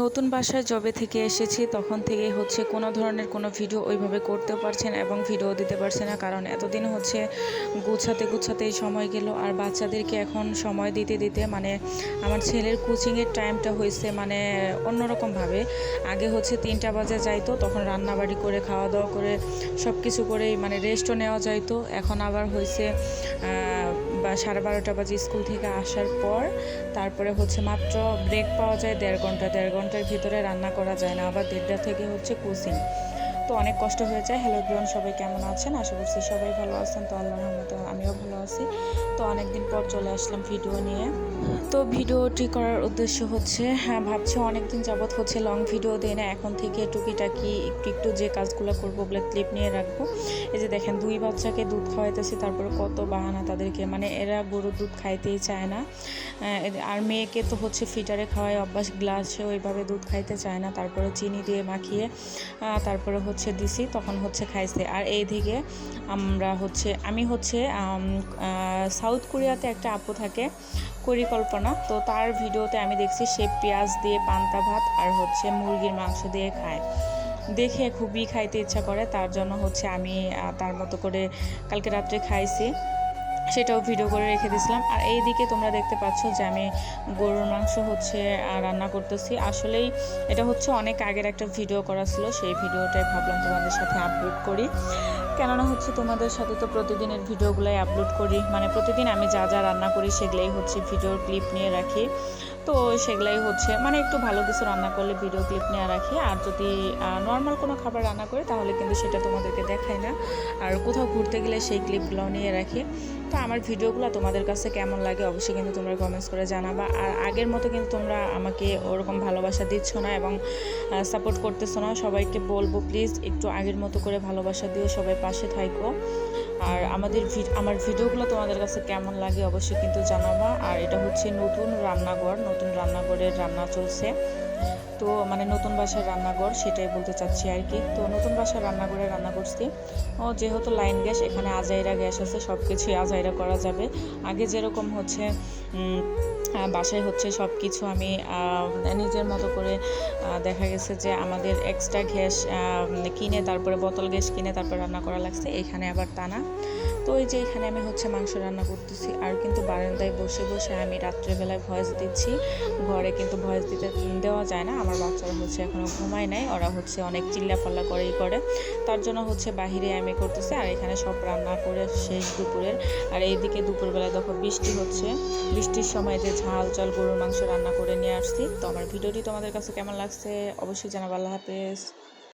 নতুন বাসায় জবে থেকে এসেছি, তখন থেকে হচ্ছে কোনো ধরনের কোনো ভিডিও ওইভাবে করতেও পারছে না এবং ভিডিও দিতে পারছে না। কারণ এতদিন হচ্ছে গুছাতে গুছাতেই সময় গেল। আর বাচ্চাদেরকে এখন সময় দিতে দিতে মানে আমার ছেলের কোচিংয়ের টাইমটা হয়েছে মানে অন্যরকমভাবে আগে হচ্ছে তিনটা বাজে যাইতো, তখন রান্নাবাড়ি করে খাওয়া দাওয়া করে সব কিছু করেই মানে রেস্টও নেওয়া যাইতো। এখন আবার হয়েছে বা সাড়ে বারোটা বাজে স্কুল থেকে আসার পর, তারপরে হচ্ছে মাত্র ব্রেক পাওয়া যায় দেড় ঘণ্টা, দেড় ঘণ্টার ভিতরে রান্না করা যায় না আবার দেড়টা থেকে হচ্ছে কোচিং তো অনেক কষ্ট হয়ে যায়। হ্যালো ব্রিয়ন সবাই কেমন আছেন? আশা করছি সবাই ভালো আছেন। তো আল্লাহর রহমতে আমিও ভালো আছি। তো অনেকদিন পর চলে আসলাম ভিডিও নিয়ে। তো ভিডিওটি করার উদ্দেশ্য হচ্ছে হ্যাঁ ভাবছি অনেকদিন যাবৎ হচ্ছে লং ভিডিও দেয় না। এখন থেকে টুকিটাকি একটু একটু যে কাজগুলো করব বলে ক্লিপ নিয়ে রাখব। এই যে দেখেন, দুই বাচ্চাকে দুধ খাওয়াইতেছি, তারপরে কত বাহানা তাদেরকে। মানে এরা গরুর দুধ খাইতেই চায় না। আর মেয়েকে তো হচ্ছে ফিটারে খাওয়াই অভ্যাস, গ্লাসে ওইভাবে দুধ খাইতে চায় না। তারপরে চিনি দিয়ে মাখিয়ে তারপরে হচ্ছে দিছি, তখন হচ্ছে খাইছে। আর এই দিকে আমরা হচ্ছে, আমি হচ্ছে সাউথ কোরিয়াতে একটা আপু থাকে, পরিকল্পনা। তো তার ভিডিওতে আমি দেখছি সে পেঁয়াজ দিয়ে পান্তা ভাত আর হচ্ছে মুরগির মাংস দিয়ে খায়। দেখে খুবই খাইতে ইচ্ছা করে, তার জন্য হচ্ছে আমি তার মতো করে কালকে রাত্রে খাইছি। সেটাও ভিডিও করে রেখে দিয়েছিলাম। আর এই দিকে তোমরা দেখতে পাচ্ছ যে আমি গরুর মাংস হচ্ছে রান্না করতেছি। আসলেই এটা হচ্ছে অনেক আগের একটা ভিডিও করা ছিল। সেই ভিডিওটাই ভাবলাম তোমাদের সাথে আপলোড করি। কেননা হচ্ছে তোমাদের সাথে তো প্রতিদিনের ভিডিওগুলাই আপলোড করি। মানে প্রতিদিন আমি যা যা রান্না করি সেগুলাই হচ্ছে ভিডিওর ক্লিপ নিয়ে রাখি। তো সেগুলাই হচ্ছে মানে একটু ভালো কিছু রান্না করলে ভিডিও ক্লিপ নিয়ে রাখি। আর যদি নর্মাল কোনো খাবার রান্না করি তাহলে কিন্তু সেটা তোমাদেরকে দেখাই না। আর কোথাও ঘুরতে গেলে সেই ক্লিপগুলো নিয়ে রাখি। তো আমার ভিডিওগুলো তোমাদের কাছে কেমন লাগে অবশ্যই কিন্তু তোমরা কমেন্টস করে জানাবা। আর আগের মতো কিন্তু তোমরা আমাকে ওরকম ভালোবাসা দিচ্ছ না এবং সাপোর্ট করতেছো না। সবাইকে বলব প্লিজ একটু আগের মতো করে ভালোবাসা দিও। সবাই পাশে থাইকো। আর আমাদের আমার ভিডিওগুলো তোমাদের কাছে কেমন লাগে অবশ্যই কিন্তু জানাবা। আর এটা হচ্ছে নতুন রান্নাঘর, নতুন রান্নাঘরের রান্না চলছে। তো মানে নতুন বাসার রান্নাঘর, সেটাই বলতে চাচ্ছি আর কি। তো নতুন বাসার রান্নাঘরে রান্না করছি। ও, যেহেতু লাইন গ্যাস, এখানে আজাইরা গ্যাস আছে সব কিছুই আজাইরা করা যাবে। আগে যেরকম হচ্ছে বাসায় হচ্ছে সব কিছু আমি নিজের মতো করে দেখা গেছে যে আমাদের এক্সট্রা গ্যাস কিনে, তারপরে বোতল গ্যাস কিনে, তারপরে রান্না করা লাগছে। এখানে আবার তা না। তো এই যে এখানে আমি হচ্ছে মাংস রান্না করতেছি। আর কিন্তু বারান্দায় বসে বসে আমি রাত্রেবেলায় ভয়েস দিচ্ছি। ঘরে কিন্তু ভয়েস দিতে, দেওয়া যায় না। আমার বাচ্চারা হচ্ছে এখনও ঘুমায় নাই। ওরা হচ্ছে অনেক চিল্লাপাল্লা করেই করে। তার জন্য হচ্ছে বাহিরে আমি করতেছে। আর এখানে সব রান্না করে শেষ দুপুরের। আর এইদিকে দুপুরবেলা দেখো বৃষ্টি হচ্ছে। বৃষ্টির সময় যে ঝাল জল গরুর মাংস রান্না করে নিয়ে আসছি। তো আমার ভিডিওটি তোমাদের কাছে কেমন লাগছে অবশ্যই জানাব। আল্লাহ হাফেজ।